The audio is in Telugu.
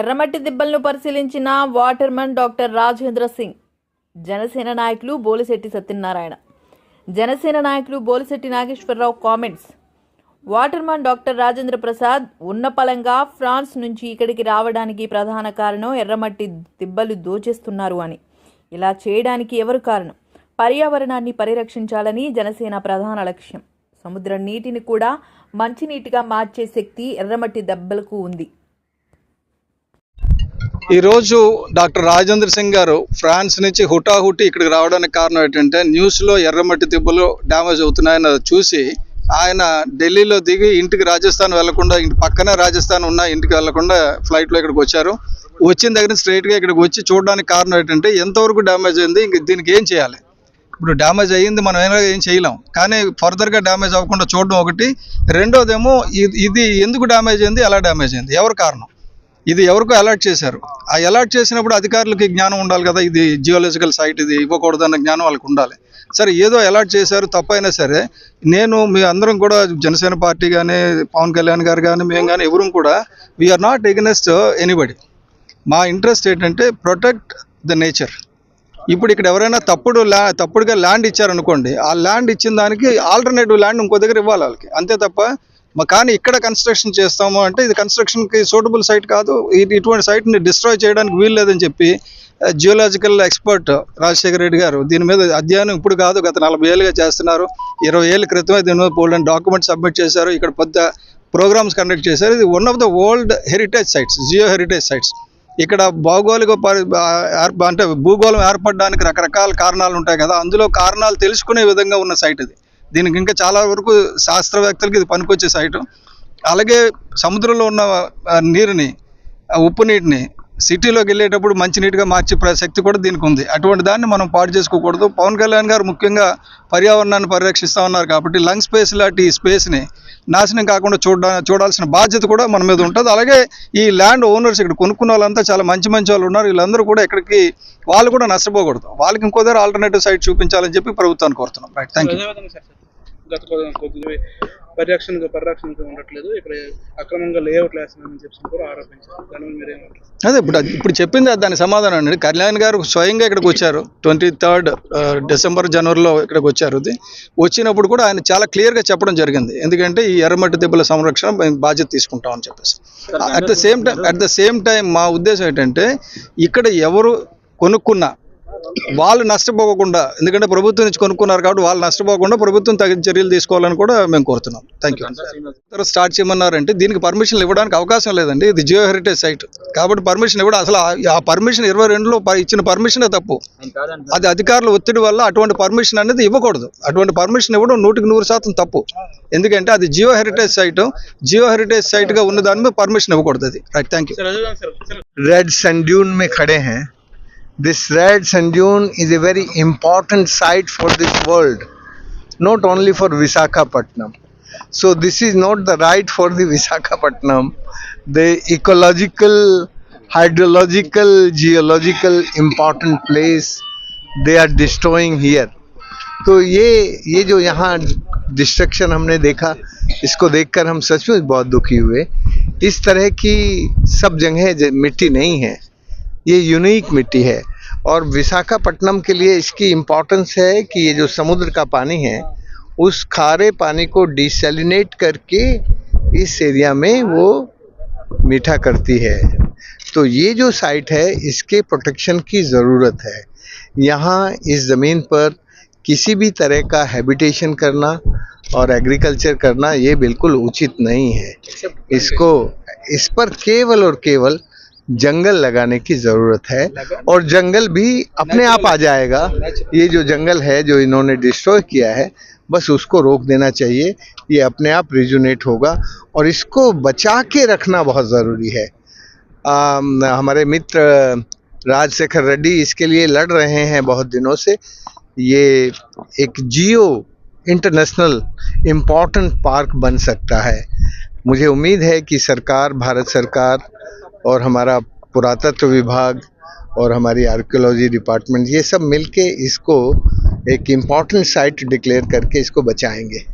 ఎర్రమట్టి దిబ్బలను పరిశీలించిన వాటర్మన్ డాక్టర్ రాజేంద్ర సింగ్ జనసేన నాయకులు బోలిశెట్టి సత్యనారాయణ. జనసేన నాయకులు Bolisetti Nageswara Rao comments. Waterman doctor Rajendra Prasad ఉన్నపలంగా France నుంచి ఇక్కడికి రావడానికి ప్రధాన కారణం ఎర్రమట్టి దిబ్బలు దోచేస్తున్నారు అని. ఇలా చేయడానికి ఎవరు కారణం? పర్యావరణాన్ని పరిరక్షించాలని జనసేన ప్రధాన లక్ష్యం. సముద్ర నీటిని కూడా మంచినీటిగా మార్చే శక్తి ఎర్రమట్టి దెబ్బలకు ఉంది. ఈరోజు డాక్టర్ రాజేంద్ర సింగ్ గారు ఫ్రాన్స్ నుంచి హుటాహుటి ఇక్కడికి రావడానికి కారణం ఏంటంటే న్యూస్లో ఎర్రమట్టి దిబ్బలు డ్యామేజ్ అవుతున్నాయని చూసి ఆయన ఢిల్లీలో దిగి ఇంటికి రాజస్థాన్ వెళ్ళకుండా ఇంటి పక్కనే రాజస్థాన్ ఉన్న ఇంటికి వెళ్ళకుండా ఫ్లైట్లో ఇక్కడికి వచ్చారు. వచ్చిన దగ్గర స్ట్రైట్గా ఇక్కడికి వచ్చి చూడడానికి కారణం ఏంటంటే ఎంతవరకు డ్యామేజ్ అయింది ఇంక దీనికి ఏం చేయాలి? ఇప్పుడు డ్యామేజ్ అయ్యింది మనం ఏమైనా ఏం చేయలేం. కానీ ఫర్దర్గా డ్యామేజ్ అవ్వకుండా చూడడం ఒకటి. రెండోదేమో ఇది ఇది ఎందుకు డ్యామేజ్ అయింది ఎలా డ్యామేజ్ అయింది? ఎవరు కారణం? ఇది ఎవరికో అలర్ట్ చేశారు. ఆ అలర్ట్ చేసినప్పుడు అధికారులకి జ్ఞానం ఉండాలి కదా ఇది జియోలజికల్ సైట్ ఇది ఇవ్వకూడదన్న జ్ఞానం వాళ్ళకి ఉండాలి. సరే ఏదో అలర్ట్ చేశారు తప్పైనా సరే నేను మీ అందరం కూడా జనసేన పార్టీ కానీ పవన్ కళ్యాణ్ గారు కానీ మేము కానీ ఎవరు కూడా we are not against anybody మా ఇంట్రెస్ట్ ఏంటంటే ప్రొటెక్ట్ ద నేచర్ ఇప్పుడు ఇక్కడ ఎవరైనా తప్పుడు ల్యా తప్పుడుగా ల్యాండ్ ఇచ్చారనుకోండి ఆ ల్యాండ్ ఇచ్చిన దానికి ఆల్టర్నేటివ్ ల్యాండ్ ఇంకో దగ్గర ఇవ్వాలి వాళ్ళకి. అంతే తప్ప కానీ ఇక్కడ కన్స్ట్రక్షన్ చేస్తాము అంటే ఇది కన్స్ట్రక్షన్కి సూటబుల్ సైట్ కాదు. ఇటువంటి సైట్ని డిస్ట్రాయ్ చేయడానికి వీలు లేదని చెప్పి జియోలాజికల్ ఎక్స్పర్ట్ రాజశేఖర రెడ్డి గారు దీని మీద అధ్యయనం ఇప్పుడు కాదు గత నలభై ఏళ్ళుగా చేస్తున్నారు. ఇరవై ఏళ్ళ క్రితమే దీని మీద బోల్డెన్ డాక్యుమెంట్ సబ్మిట్ చేశారు. ఇక్కడ పెద్ద ప్రోగ్రామ్స్ కండక్ట్ చేశారు. ఇది one of the world heritage sites geo heritage sites ఇక్కడ భౌగోళిక పరి అంటే భూగోళం ఏర్పడడానికి రకరకాల కారణాలు ఉంటాయి కదా. అందులో కారణాలు తెలుసుకునే విధంగా ఉన్న సైట్ ఇది. దీనికి ఇంకా చాలా వరకు శాస్త్రవేత్తలకి ఇది పనికొచ్చే సైటు అలాగే సముద్రంలో ఉన్న నీరుని ఆ ఉప్పు నీటిని సిటీలోకి వెళ్ళేటప్పుడు మంచినీటిగా మార్చే ప్రసక్తి కూడా దీనికి ఉంది. అటువంటి దాన్ని మనం పాడు చేసుకోకూడదు. పవన్ కళ్యాణ్ గారు ముఖ్యంగా పర్యావరణాన్ని పరిరక్షిస్తూ ఉన్నారు కాబట్టి లంగ్ స్పేస్ లాంటి ఈ స్పేస్ని నాశనం కాకుండా చూడ చూడాల్సిన బాధ్యత కూడా మన మీద ఉంటుంది. అలాగే ఈ ల్యాండ్ ఓనర్స్ ఇక్కడ కొనుక్కున్న వాళ్ళంతా చాలా మంచి మంచి వాళ్ళు ఉన్నారు. వీళ్ళందరూ కూడా ఇక్కడికి వాళ్ళు కూడా నష్టపోకూడదు. వాళ్ళకి ఇంకో దగ్గర ఆల్టర్నేటివ్ సైట్ చూపించాలని చెప్పి ప్రభుత్వాన్ని కోరుతున్నాం. రైట్ థ్యాంక్ గత కొద్ది- కొద్ది పరిరక్షణ పరిరక్షణకు ఉండట్లేదు. ఇక్కడ అక్రమంగా లేఅవుట్లు వేస్తున్నారని చెప్పి కూడా ఆరోపించారు. దాని మీద మీరేమంటారు అదే ఇప్పుడు ఇప్పుడు చెప్పింది దాని సమాధానం అండి. కళ్యాణ్ గారు స్వయంగా ఇక్కడికి వచ్చారు. ట్వంటీ థర్డ్ డిసెంబర్ జనవరిలో ఇక్కడికి వచ్చారు. వచ్చినప్పుడు కూడా ఆయన చాలా క్లియర్గా చెప్పడం జరిగింది. ఎందుకంటే ఈ ఎర్రమట్టి దెబ్బల సంరక్షణ మేము బాధ్యత తీసుకుంటామని చెప్పేసి. At the same time at the same time మా ఉద్దేశం ఏంటంటే ఇక్కడ ఎవరు కొనుక్కున్నా వాళ్ళు నష్టపోకుండా ఎందుకంటే ప్రభుత్వం నుంచి కొనుక్కున్నారు కాబట్టి వాళ్ళు నష్టపోకుండా ప్రభుత్వం తగిన చర్యలు తీసుకోవాలని కూడా మేము కోరుతున్నాం థ్యాంక్ యూ తర్వాత స్టార్ట్ చేయమన్నారంటే దీనికి పర్మిషన్ ఇవ్వడానికి అవకాశం లేదండి ఇది జియో హెరిటేజ్ సైట్ కాబట్టి పర్మిషన్ ఇవ్వడం అసలు ఆ- ఆ పర్మిషన్ ఇరవై రెండులో ప- ఇచ్చిన పర్మిషనే తప్పు అది అధికారుల ఒత్తిడి వల్ల అటువంటి పర్మిషన్ అనేది ఇవ్వకూడదు అటువంటి పర్మిషన్ ఇవ్వడం నూటికి నూరు శాతం తప్పు ఎందుకంటే అది geo heritage site geo heritage site గా ఉన్న దాని మీద పర్మిషన్ ఇవ్వకూడదు అది రైట్ థ్యాంక్ యూ సార్ అదేవిధంగా sir sir red sand dune में खड़े हैं This red sand dune is a very important site for this world not only for visakhapatnam so this is not the right for the visakhapatnam the ecological hydrological geological important place they are destroying here तो ये ये जो यहाँ डिस्ट्रक्शन हमने देखा इसको देखकर हम सचमुच बहुत दुखी हुए इस तरह की सब जगह मिट्टी नहीं है ये यूनिक मिट्टी है। और विशाखापट्टनम के लिए इसकी इम्पोर्टेंस है कि ये जो समुद्र का पानी है उस खारे पानी को डिसैलिनेट करके इस एरिया में वो मीठा करती है। तो ये जो साइट है इसके प्रोटेक्शन की ज़रूरत है। यहाँ इस ज़मीन पर किसी भी तरह का हैबिटेशन करना और एग्रीकल्चर करना ये बिल्कुल उचित नहीं है। इसको इस पर केवल और केवल जंगल लगाने की ज़रूरत है और जंगल भी अपने आप आ जाएगा। ये जो जंगल है जो इन्होंने डिस्ट्रॉय किया है बस उसको रोक देना चाहिए। ये अपने आप रिजुनेट होगा और इसको बचा के रखना बहुत ज़रूरी है। आम, हमारे मित्र राजशेखर रेड्डी इसके लिए लड़ रहे हैं बहुत दिनों से। ये एक जियो इंटरनेशनल इंपॉर्टेंट पार्क बन सकता है। मुझे उम्मीद है कि सरकार भारत सरकार और हमारा पुरातत्व विभाग और हमारी आर्कियोलॉजी डिपार्टमेंट ये सब मिलके इसको एक इंपॉर्टेंट साइट डिक्लेयर करके इसको बचाएँगे।